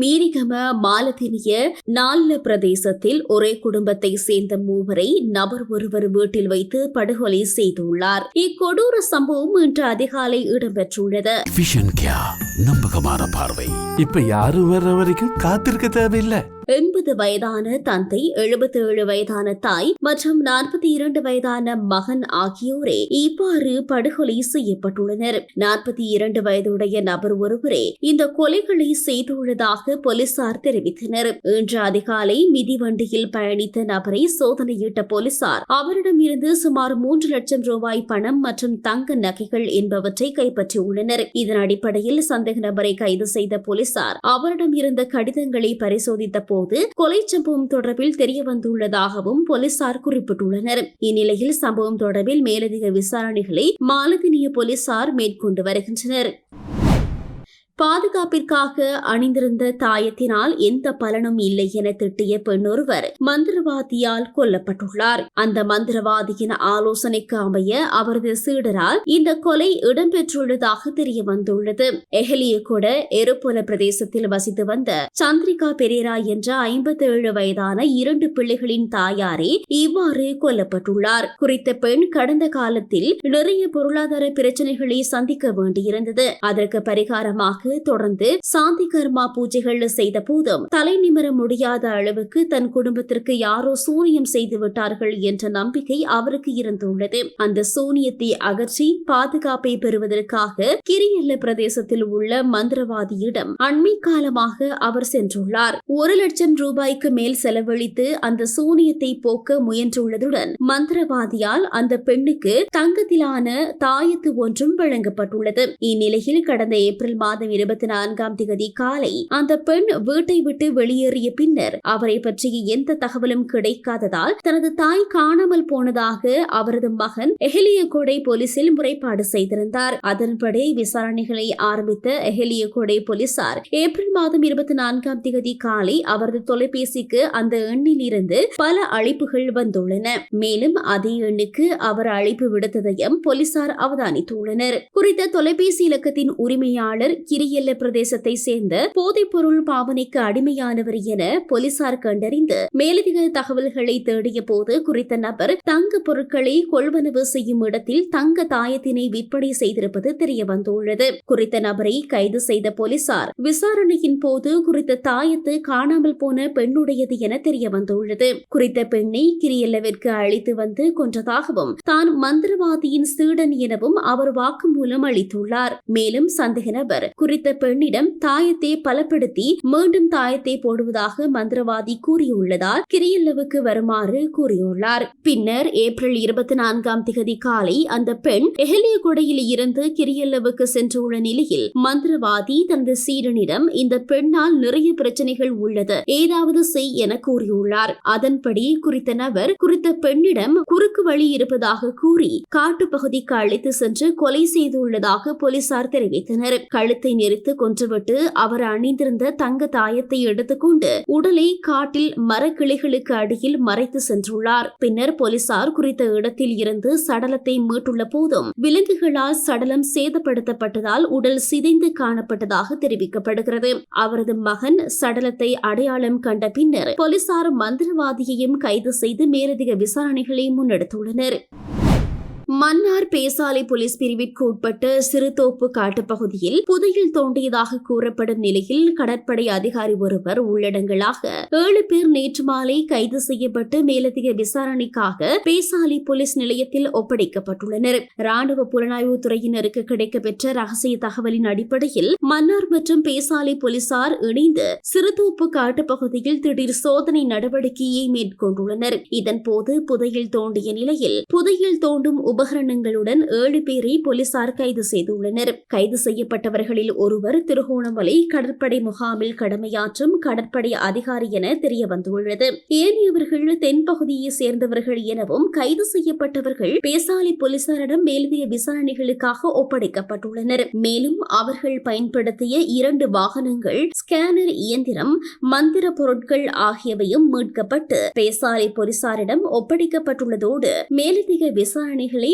மீரிகம மாலதினிய நால்ல பிரதேசத்தில் ஒரே குடும்பத்தை சேர்ந்த மூவரை நபர் ஒருவர் வீட்டில் வைத்து படுகொலை செய்துள்ளார். இக்கொடூர சம்பவம் இன்று அதிகாலை இடம்பெற்றுள்ளது. நம்பகமான பார்வை. இப்ப யாரும் வர்ற வரைக்கும் காத்திருக்க தேவையில்லை. எண்பது வயதான தந்தை எழுபத்தி ஏழு வயதான தாய் மற்றும் நாற்பத்தி இரண்டு வயதான மகன் ஆகியோரே இவ்வாறு படுகொலை செய்யப்பட்டுள்ளனர். நாற்பத்தி இரண்டு வயதுடைய நபர் ஒருவரே இந்த கொலைகளை செய்துள்ளதாக போலீசார் தெரிவித்தனர். இன்று அதிகாலை மிதிவண்டியில் பயணித்த நபரை சோதனையிட்ட போலீசார் அவரிடமிருந்து சுமார் மூன்று லட்சம் ரூபாய் பணம் மற்றும் தங்க நகைகள் என்பவற்றை கைப்பற்றியுள்ளனர். இதன் அடிப்படையில் சந்தேக நபரை கைது செய்த போலீசார் அவரிடம் இருந்த கடிதங்களை பரிசோதித்த போது கொலை சம்பவம் தொடர்பில் தெரிய வந்துள்ளதாகவும் போலீசார் குறிப்பிட்டுள்ளனர். இந்நிலையில் சம்பவம் தொடர்பில் மேலதிக விசாரணைகளை மாலதினிய போலீசார் மேற்கொண்டு வருகின்றனர். பாதுகாப்பிற்காக அணிந்திருந்த தாயத்தினால் எந்த பலனும் இல்லை என திட்டிய பெண்ணொருவர் மந்திரவாதியால் கொல்லப்பட்டுள்ளார். அந்த மந்திரவாதியின் ஆலோசனைக்கு அமைய அவரது சீடரால் இந்த கொலை இடம்பெற்றுள்ளதாக தெரிய வந்துள்ளது எஹலியகொட எருப்புல பிரதேசத்தில் வசித்து வந்த சந்திரிகா பெரேரா என்ற ஐம்பத்தி ஏழு வயதான இரண்டு பிள்ளைகளின் தாயாரே இவ்வாறு கொல்லப்பட்டுள்ளார். குறித்த பெண் கடந்த காலத்தில் நிறைய பொருளாதார பிரச்சனைகளை சந்திக்க வேண்டியிருந்தது. அதற்கு பரிகாரமாக தொடர்ந்து சாந்தி கர்மா பூஜைகள் செய்த போதும் தலை நிமிர முடியாத அளவுக்கு தன் குடும்பத்திற்கு யாரோ சூனியம் செய்து விட்டார்கள் என்ற நம்பிக்கை அவருக்கு இருந்துள்ளது. அந்த சூனியத்தை அகற்றி பாதுகாப்பை பெறுவதற்காக கிரியல்ல பிரதேசத்தில் உள்ள மந்திரவாதியிடம் அண்மை காலமாக அவர் சென்றுள்ளார். ஒரு லட்சம் ரூபாய்க்கு மேல் செலவழித்து அந்த சூனியத்தை போக்க முயன்றுள்ளதுடன் மந்திரவாதியால் அந்த பெண்ணுக்கு தங்கத்திலான தாயத்து ஒன்றும் வழங்கப்பட்டுள்ளது. இந்நிலையில் கடந்த ஏப்ரல் மாதம் இருபத்தி நான்காம் திகதி காலை அந்த பெண் வீட்டை விட்டு வெளியேறிய பின்னர் அவரை பற்றிய எந்த தகவலும் கிடைக்காததால் தனது தாய் காணாமல் போனதாக அவரது மகன் எஹலியகோடை போலீசில் முறைப்பாடு செய்திருந்தார். அதன்படி விசாரணைகளை ஆரம்பித்த எஹலியகோடை போலீசார் ஏப்ரல் மாதம் இருபத்தி நான்காம் திகதி காலை அவரது தொலைபேசிக்கு அந்த எண்ணில் இருந்து பல அழைப்புகள் வந்துள்ளன. மேலும் அதே எண்ணுக்கு அவர் அழைப்பு விடுத்ததையும் போலீசார் அவதானித்துள்ளனர். குறித்த தொலைபேசி இலக்கத்தின் உரிமையாளர் கிரி கிரியல்ல பிரதேசத்தை சேர்ந்த போதைப்பொருள் பாவனைக்கு அடிமையானவர் என போலீசார் கண்டறிந்து மேலதிக தகவல்களை தேடிய போது குறித்த நபர் தங்க பொருட்களை கொள்வனவு செய்யும் இடத்தில் தங்க தாயத்தினை விற்பனை செய்திருப்பது தெரிய வந்துள்ளது குறித்த நபரை கைது செய்த போலீசார் விசாரணையின் போது குறித்த தாயத்து காணாமல் போன பெண்ணுடையது என தெரிய வந்துள்ளது குறித்த பெண்ணை கிரியல்லவிற்கு அழைத்து வந்து கொன்றதாகவும் தான் மந்திரவாதியின் சீடன் எனவும் அவர் வாக்குமூலம் அளித்துள்ளார். மேலும் சந்தேக நபர் குறித்த குறித்த பெண்ணிடம் தாயத்தை பலப்படுத்தி மீண்டும் தாயத்தை போடுவதாக மந்திரவாதி கூறியுள்ளதால் கிரியல்லவுக்கு வருமாறு கூறியுள்ளார். பின்னர் ஏப்ரல் இருபத்தி நான்காம் திகதி காலை அந்த பெண் எஹலிய கொடையில் இருந்து கிரியல்லவுக்கு சென்றுள்ள நிலையில் மந்திரவாதி தனது சீடனிடம் இந்த பெண்ணால் நிறைய பிரச்சனைகள் உள்ளது ஏதாவது செய் என கூறியுள்ளார். அதன்படி குறித்த நபர் குறித்த பெண்ணிடம் குறுக்கு வழி இருப்பதாக கூறி காட்டு பகுதிக்கு அழைத்து சென்று கொலை செய்துள்ளதாக போலீசார் தெரிவித்தனர். கழுத்தை எரித்து கொன்றுவிட்டு அவர் அணிந்திருந்த தங்க தாயத்தை எடுத்துக்கொண்டு உடலை காட்டில் மரக்கிளைகளுக்கு அடியில் மறைத்து சென்றுள்ளார். பின்னர் போலீசார் குறித்த இடத்தில் இருந்து சடலத்தை மீட்டுள்ள போதும் விலங்குகளால் சடலம் சேதப்படுத்தப்பட்டதால் உடல் சிதைந்து காணப்பட்டதாக தெரிவிக்கப்படுகிறது. அவரது மகன் சடலத்தை அடையாளம் கண்ட பின்னர் போலீசார் மந்திரவாதியையும் கைது செய்து மேலதிக விசாரணைகளை முன்னெடுத்துள்ளனர். மன்னார் பேசாலை போலீஸ் பிரிவிற்கு உட்பட்ட சிறுதோப்பு காட்டுப்பகுதியில் புதையில் தோண்டியதாக கூறப்படும் நிலையில் கடற்படை அதிகாரி ஒருவர் உள்ளடங்களாக ஏழு பேர் நேற்று மாலை கைது செய்யப்பட்டு மேலதிக விசாரணைக்காக பேசாலை போலீஸ் நிலையத்தில் ஒப்படைக்கப்பட்டுள்ளனர். ராணுவ புலனாய்வு துறையினருக்கு கிடைக்கப்பெற்ற ரகசிய தகவலின் அடிப்படையில் மன்னார் மற்றும் பேசாலை போலீசார் இணைந்து சிறுதோப்பு காட்டுப்பகுதியில் திடீர் சோதனை நடவடிக்கையை மேற்கொண்டுள்ளனர். இதன்போது புதையில் தோண்டிய நிலையில் புதையில் தோண்டும் உபகரணங்களுடன் ஏழு பேரை போலீசார் கைது செய்துள்ளனர். கைது செய்யப்பட்டவர்களில் ஒருவர் திருகோணமலை கடற்படை முகாமில் கடமையாற்றும் கடற்படை அதிகாரி என தெரிய வந்துள்ளது ஏனையவர்கள் தென்பகுதியை சேர்ந்தவர்கள் எனவும் கைது செய்யப்பட்டவர்கள் பேசாலை போலீசாரிடம் மேலதிக விசாரணைகளுக்காக ஒப்படைக்கப்பட்டுள்ளனர். மேலும் அவர்கள் பயன்படுத்திய இரண்டு வாகனங்கள் ஸ்கேனர் இயந்திரம் மந்திர பொருட்கள் ஆகியவையும் மீட்கப்பட்டு பேசாலை போலீசாரிடம் ஒப்படைக்கப்பட்டுள்ளதோடு மேலதிக விசாரணைகளை